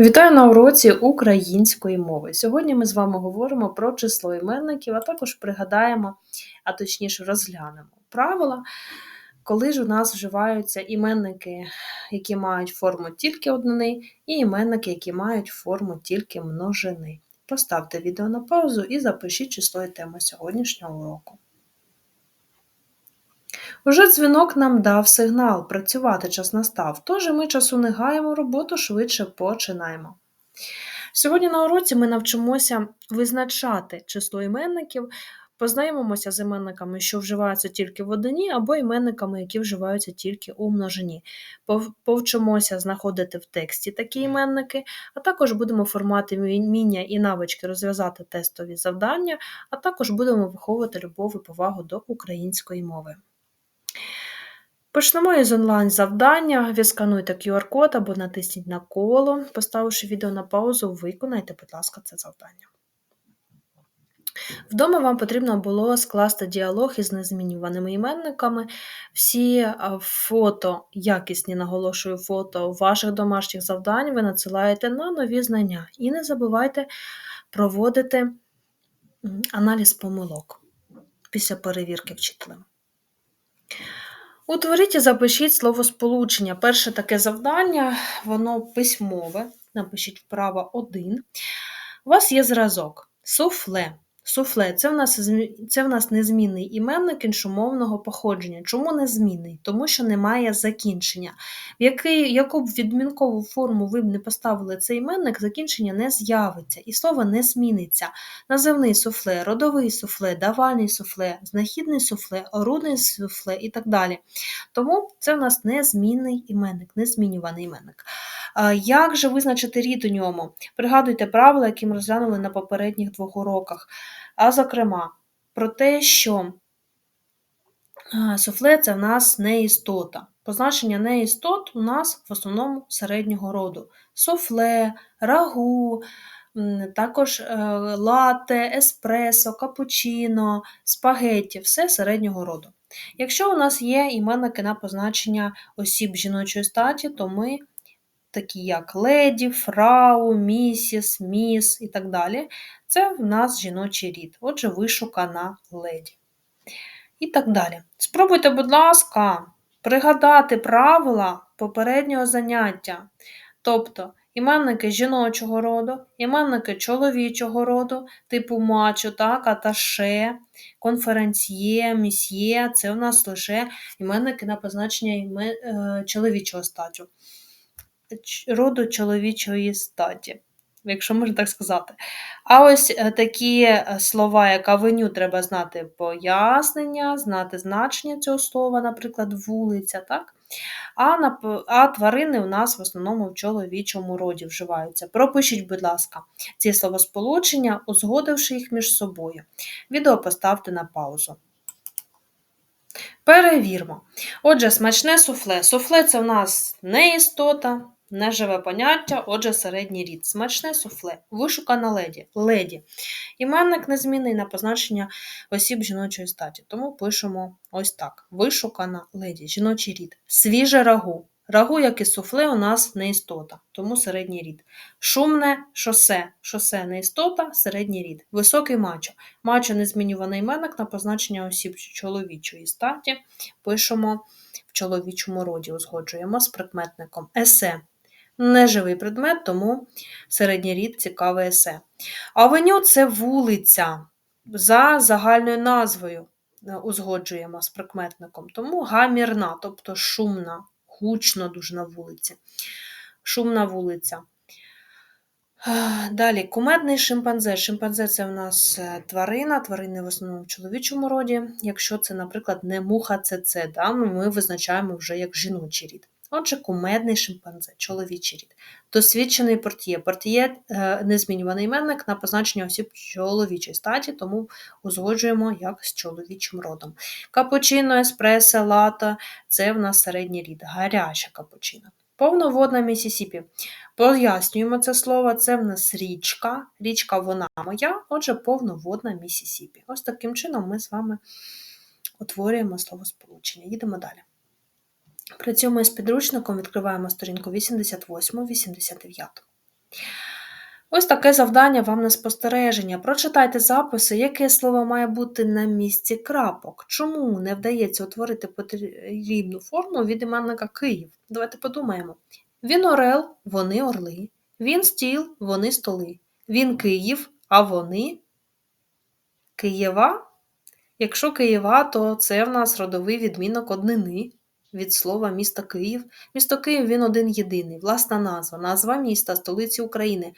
Вітаю на уроці української мови. Сьогодні ми з вами говоримо про число іменників, а також пригадаємо, а точніше розглянемо правила, коли ж у нас вживаються іменники, які мають форму тільки однини, і іменники, які мають форму тільки множини. Поставте відео на паузу і запишіть число і тему сьогоднішнього уроку. Уже дзвінок нам дав сигнал, працювати час настав, тож ми часу не гаємо, роботу швидше починаємо. Сьогодні на уроці ми навчимося визначати число іменників, познайомимося з іменниками, що вживаються тільки в одині, або іменниками, які вживаються тільки у множині. Повчимося знаходити в тексті такі іменники, а також будемо формувати вміння і навички розв'язати тестові завдання, а також будемо виховувати любов і повагу до української мови. Почнемо із онлайн-завдання. Відскануйте QR-код або натисніть на коло, поставивши відео на паузу, виконайте, будь ласка, це завдання. Вдома вам потрібно було скласти діалог із незмінюваними іменниками. Всі фото, якісні наголошую фото ваших домашніх завдань ви надсилаєте на нові знання. І не забувайте проводити аналіз помилок після перевірки вчителем. Утворіть і запишіть словосполучення. Перше таке завдання, воно письмове. Напишіть вправо один. У вас є зразок суфле. Суфле це в нас це в нас незмінний іменник іншомовного походження. Чому незмінний? Тому що немає закінчення. В який, яку б відмінкову форму ви б не поставили цей іменник, закінчення не з'явиться, і слово не зміниться. Називний суфле, родовий суфле, давальний суфле, знахідний суфле, орудний суфле і так далі. Тому це в нас незмінний іменник, незмінюваний іменник. Як же визначити рід у ньому? Пригадуйте правила, які ми розглянули на попередніх двох уроках. А зокрема, про те, що суфле це в нас не істота. Позначення неістот у нас в основному середнього роду. Суфле, рагу, також е, лате, еспресо, капучино, спагетті все середнього роду. Якщо у нас є іменники на позначення осіб жіночої статі, то ми такі як леді, фрау, місіс, міс і так далі. Це в нас жіночий рід, отже, вишукана леді. І так далі. Спробуйте, будь ласка, пригадати правила попереднього заняття. Тобто іменники жіночого роду, іменники чоловічого роду, типу мачо, так, аташе, конференціє, місьє це у нас лише іменники на позначення імен, е, чоловічого статю роду чоловічої статі, якщо можна так сказати. А ось е, такі е, слова, як авеню, треба знати пояснення, знати значення цього слова, наприклад, вулиця. так? А на, а тварини у нас в основному в чоловічому роді вживаються. Пропишіть, будь ласка, ці словосполучення, узгодивши їх між собою. Відео поставте на паузу. Перевірмо. Отже, смачне суфле. Суфле це у нас не істота, Неживе поняття, отже, середній рід. Смачне суфле, вишукана леді. леді. Іменник незмінний на позначення осіб жіночої статі. Тому пишемо ось так: вишукана леді, жіночий рід. Свіже рагу. Рагу, як і суфле, у нас не істота, тому середній рід. Шумне шосе. Шосе не істота, середній рід. Високий мачо. Мачо незмінюваний іменник на позначення осіб чоловічої статі. Пишемо в чоловічому роді, узгоджуємо з прикметником. Есе неживий предмет, тому середній рід цікаве есе. Авеню це вулиця за загальною назвою е, узгоджуємо з прикметником, тому гамірна, тобто шумна, гучно дуже на вулиці. Шумна вулиця. Далі, кумедний шимпанзе. Шимпанзе це в нас е, тварина, тварини в основному в чоловічому роді. Якщо це, наприклад, не муха ЦЦ, да, ми визначаємо вже як жіночий рід. Отже, кумедний шимпанзе, чоловічий рід. Досвідчений портіє. Портіє е, незмінюваний іменник на позначення осіб чоловічої статі, тому узгоджуємо як з чоловічим родом. Капучино, еспресо, лата це в нас середній рід, гаряча капучино. Повноводна Місісіпі. Пояснюємо це слово, це в нас річка. Річка вона моя, отже, повноводна Місісіпі. Ось таким чином ми з вами утворюємо словосполучення. Їдемо далі. Працюємо з підручником, відкриваємо сторінку 88-89. Ось таке завдання вам на спостереження. Прочитайте записи, яке слово має бути на місці крапок. Чому не вдається утворити потрібну форму від іменника Київ? Давайте подумаємо. Він орел, вони орли. Він стіл, вони столи. Він Київ, а вони Києва. Якщо Києва, то це в нас родовий відмінок однини від слова місто Київ. Місто Київ він один єдиний, власна назва, назва міста, столиці України.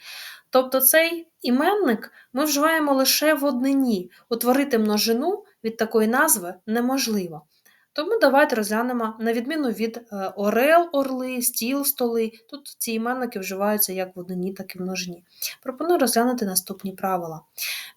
Тобто цей іменник ми вживаємо лише в однині. Утворити множину від такої назви неможливо. Тому давайте розглянемо, на відміну від е, орел, орли, стіл, столи. Тут ці іменники вживаються як в однині, так і в множині. Пропоную розглянути наступні правила.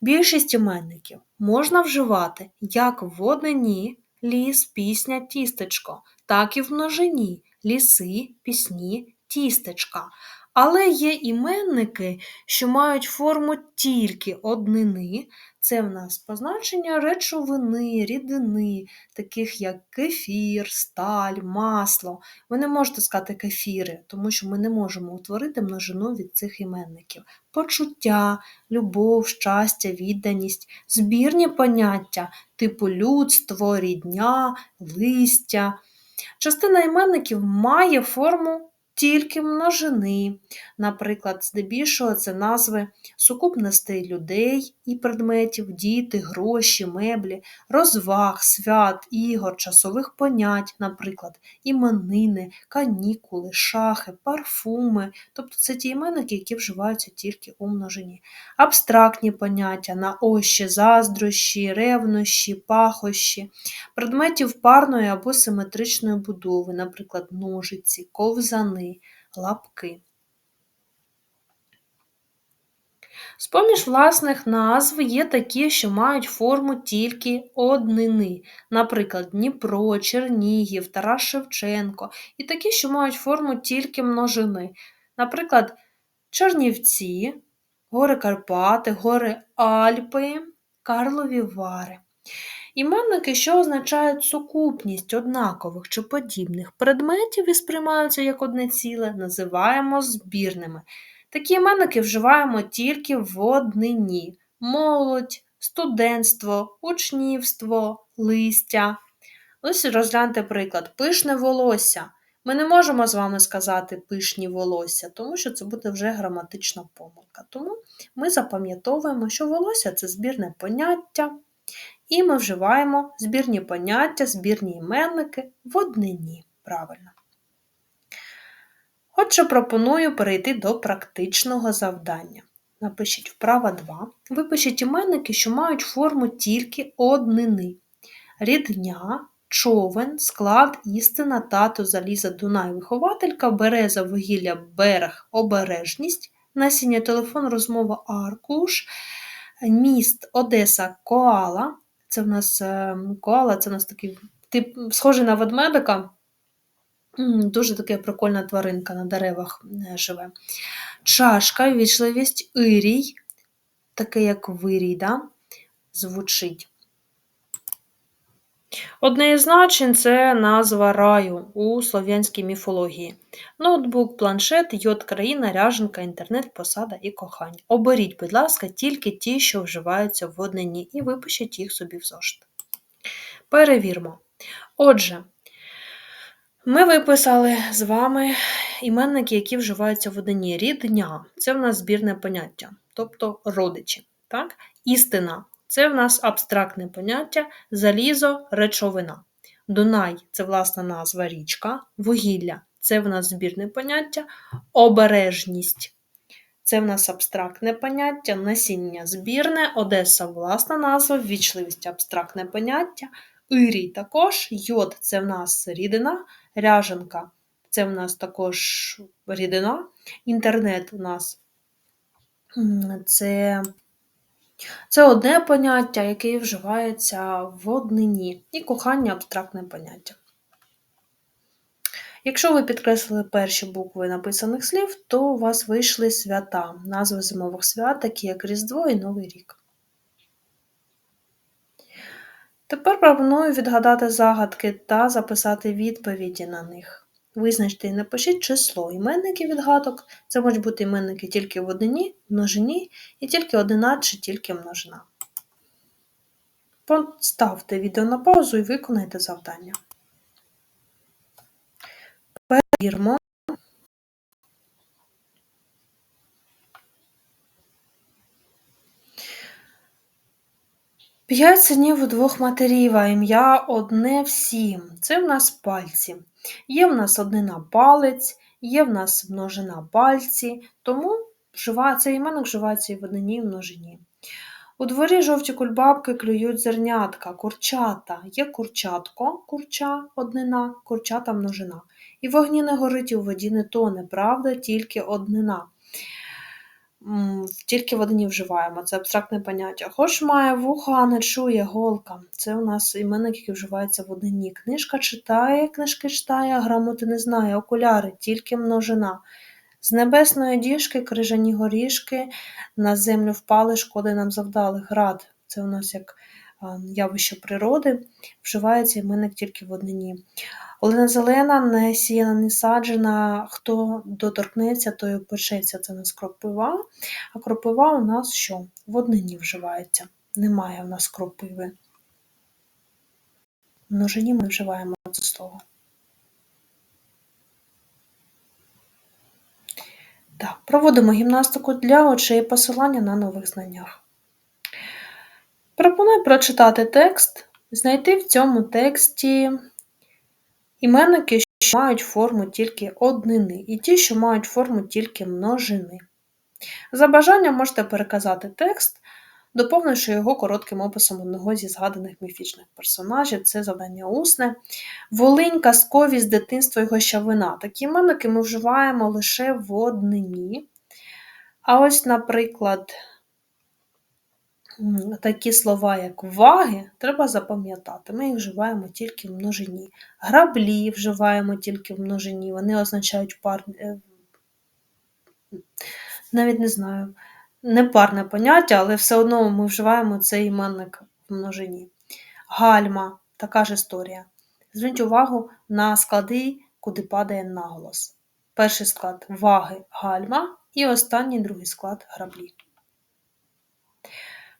Більшість іменників можна вживати як в однині ліс, пісня, тістечко, так і в множині ліси, пісні, тістечка. Але є іменники, що мають форму тільки однини. Це в нас позначення речовини, рідини, таких як кефір, сталь, масло. Ви не можете сказати кефіри, тому що ми не можемо утворити множину від цих іменників. Почуття, любов, щастя, відданість, збірні поняття типу людство, рідня, листя. Частина іменників має форму тільки множини. Наприклад, здебільшого це назви сукупностей людей і предметів, діти, гроші, меблі, розваг, свят, ігор, часових понять, наприклад, іменини, канікули, шахи, парфуми, тобто це ті іменники, які вживаються тільки у множині. Абстрактні поняття наощі, заздрощі, ревнощі, пахощі, предметів парної або симетричної будови, наприклад, ножиці, ковзани лапки. З-поміж власних назв є такі, що мають форму тільки однини, наприклад, Дніпро, Чернігів, Тарас Шевченко, і такі, що мають форму тільки множини, наприклад, Чернівці, Гори Карпати, Гори Альпи, Карлові Вари. Іменники, що означають сукупність однакових чи подібних предметів і сприймаються як одне ціле, називаємо збірними. Такі іменники вживаємо тільки в однині: молодь, студентство, учнівство, листя. Ось розгляньте приклад, пишне волосся. Ми не можемо з вами сказати пишні волосся, тому що це буде вже граматична помилка. Тому ми запам'ятовуємо, що волосся це збірне поняття. І ми вживаємо збірні поняття, збірні іменники в однині. Правильно. Отже, пропоную перейти до практичного завдання. Напишіть вправа 2. Випишіть іменники, що мають форму тільки однини. Рідня, човен, склад, істина, тато, заліза, Дунай, вихователька, береза, вугілля, берег, обережність, насіння, телефон, розмова, аркуш, міст, Одеса, коала, це в нас кола, коала, це в нас такий тип, схожий на ведмедика. Дуже така прикольна тваринка на деревах е, живе. Чашка, вічливість, ірій, таке як вирій, да? звучить. Одне із значень це назва раю у слов'янській міфології. Ноутбук, планшет, йод, країна, ряженка, інтернет, посада і кохання. Оберіть, будь ласка, тільки ті, що вживаються в однині, і випишіть їх собі в зошит. Перевірмо. Отже, ми виписали з вами іменники, які вживаються в однині. Рідня це в нас збірне поняття, тобто родичі. Так? Істина це в нас абстрактне поняття, залізо, речовина. Дунай це власна назва річка, вугілля це в нас збірне поняття, обережність це в нас абстрактне поняття, насіння збірне, Одеса власна назва, ввічливість абстрактне поняття, Ірій також, йод це в нас рідина, ряженка це в нас також рідина, інтернет у нас це це одне поняття, яке вживається в однині, і кохання абстрактне поняття. Якщо ви підкреслили перші букви написаних слів, то у вас вийшли свята, назви зимових свят, такі як Різдво і Новий рік. Тепер пропоную відгадати загадки та записати відповіді на них. Визначте і напишіть число іменників відгадок. Це можуть бути іменники тільки в однині, множині і тільки однина чи тільки множина. Поставте відео на паузу і виконайте завдання. Перевірмо. П'ять синів у двох матерів, а ім'я одне всім. Це в нас пальці. Є в нас однина палець, є в нас множина пальці, тому цей іменник вживається і в однині, і в множині. У дворі жовті кульбабки клюють зернятка, курчата. Є курчатко, курча однина, курчата множина. І вогні не горить, і у воді не тоне, правда, тільки однина. Тільки в одні вживаємо, це абстрактне поняття. Хоч має вуха, а не чує голка. Це у нас іменник, який вживається в одині. Книжка читає, книжки читає, грамоти не знає, окуляри, тільки множина. З небесної діжки крижані горішки на землю впали, шкоди нам завдали. Град це у нас як явище природи, вживається іменник тільки в однині. Олена зелена, не сіяна, не саджена, хто доторкнеться, той опечеться. Це у нас кропива. А кропива у нас що? В однині вживається. Немає у нас кропиви. В множині ми вживаємо це слово. Так, проводимо гімнастику для очей посилання на нових знаннях. Пропоную прочитати текст, знайти в цьому тексті іменники, що мають форму тільки однини, і ті, що мають форму тільки множини. За бажанням можете переказати текст, доповнивши його коротким описом одного зі згаданих міфічних персонажів, це завдання усне. Волинь, казковість, дитинство і гощавина. Такі іменники ми вживаємо лише в однині. А ось, наприклад, такі слова, як ваги, треба запам'ятати. Ми їх вживаємо тільки в множині. Граблі вживаємо тільки в множині, вони означають пар. Е, навіть не знаю, не парне поняття, але все одно ми вживаємо цей іменник в множині. Гальма така ж історія. Зверніть увагу на склади, куди падає наголос. Перший склад ваги гальма і останній другий склад граблі.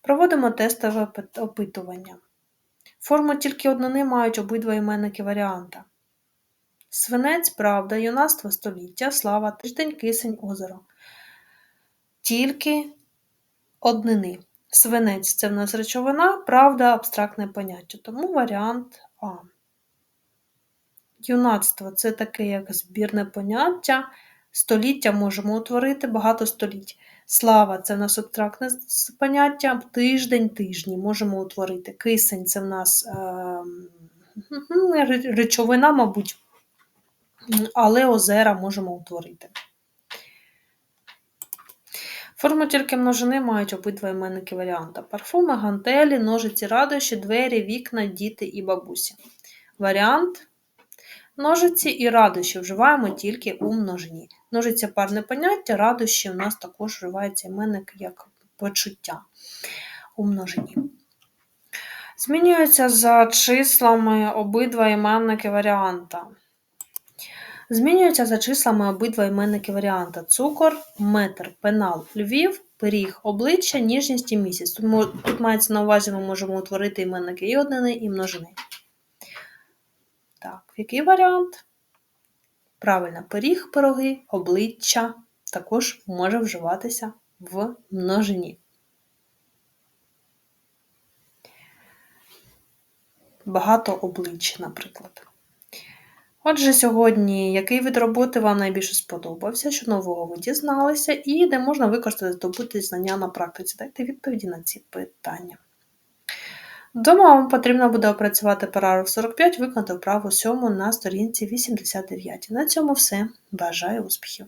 Проводимо тестове опитування. Форму тільки однини мають обидва іменники варіанта. Свинець, правда, юнацтво століття, слава, тиждень, кисень, озеро. Тільки однини. Свинець це в нас речовина, правда, абстрактне поняття. Тому варіант А. Юнацтво це таке як збірне поняття. Століття можемо утворити багато століть. Слава це в нас абстрактне поняття, тиждень, тижні можемо утворити. Кисень це в нас е, речовина, мабуть, але озера можемо утворити. Форму тільки множини мають обидва іменники варіанта. Парфуми, гантелі, ножиці, радощі, двері, вікна, діти і бабусі. Варіант Ножиці і радощі вживаємо тільки у множині. Ножиця парне поняття, радощі у нас також вживається іменник як почуття у множині. Змінюються за числами обидва іменники варіанта. Змінюються за числами обидва іменники варіанта: цукор, метр, пенал, львів, пиріг, обличчя, ніжність і місяць. Тому тут мається на увазі, ми можемо утворити іменники і однини, і множини. Який варіант? Правильно, пиріг, пироги, обличчя також може вживатися в множині. Багато обличчя, наприклад. Отже, сьогодні, який вид роботи вам найбільше сподобався, що нового ви дізналися, і де можна використати здобути знання на практиці. Дайте відповіді на ці питання. Вдома вам потрібно буде опрацювати параграф 45, виконати вправу 7 на сторінці 89. На цьому все. Бажаю успіхів!